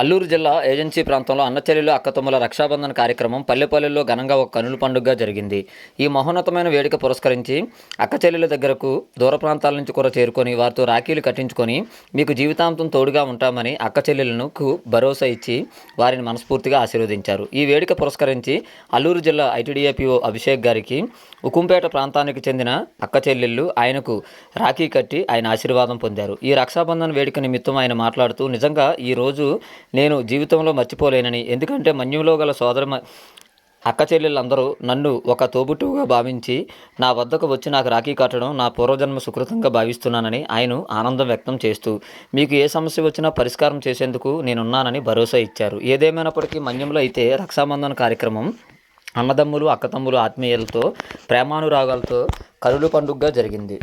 అల్లూరు జిల్లా ఏజెన్సీ ప్రాంతంలో అన్నచెల్లెలు అక్కతమ్ముల రక్షాబంధన కార్యక్రమం పల్లెపల్లెల్లో ఘనంగా ఒక కనుల పండుగగా జరిగింది. ఈ మహోన్నతమైన వేడుక పురస్కరించి అక్కచెల్లెల దగ్గరకు దూర ప్రాంతాల నుంచి కూడా చేరుకొని వారితో రాఖీలు కట్టించుకొని మీకు జీవితాంతం తోడుగా ఉంటామని అక్కచెల్లెలకు భరోసా ఇచ్చి వారిని మనస్ఫూర్తిగా ఆశీర్వదించారు. ఈ వేడుక పురస్కరించి అల్లూరు జిల్లా ఐటీడీఏపీఓ అభిషేక్ గారికి ఉకుంపేట ప్రాంతానికి చెందిన అక్కచెల్లెళ్ళు ఆయనకు రాఖీ కట్టి ఆయన ఆశీర్వాదం పొందారు. ఈ రక్షాబంధన వేడుక నిమిత్తం ఆయన మాట్లాడుతూ నిజంగా ఈ రోజు నేను జీవితంలో మర్చిపోలేనని. ఎందుకంటే మన్యంలో గల సోదర అక్క చెల్లెళ్ళందరూ నన్ను ఒక తోబుట్టువుగా భావించి నా వద్దకు వచ్చి నాకు రాఖీ కట్టడం నా పూర్వజన్మ సుకృతంగా భావిస్తున్నానని ఆయన ఆనందం వ్యక్తం చేస్తూ మీకు ఏ సమస్య వచ్చినా పరిష్కారం చేసేందుకు నేనున్నానని భరోసా ఇచ్చారు. ఏదేమైనప్పటికీ మన్యంలో అయితే రక్షాబంధన కార్యక్రమం అన్నదమ్ములు అక్కతమ్ములు ఆత్మీయులతో ప్రేమానురాగాలతో కరుడు పండుగగా జరిగింది.